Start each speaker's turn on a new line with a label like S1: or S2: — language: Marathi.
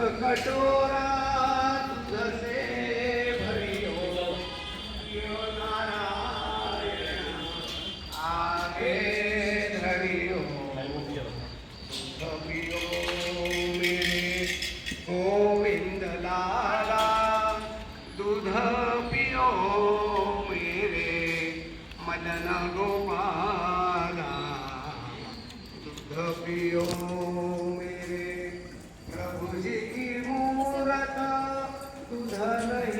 S1: कटोरा तुझसे भरियो. यो नारायण आगे धरियो. भवियो मेरे गोविंद लाला दूध पियो मेरे मदन गोपाला. दूध पियो प्रभु जी की मूरत तुझ नहीं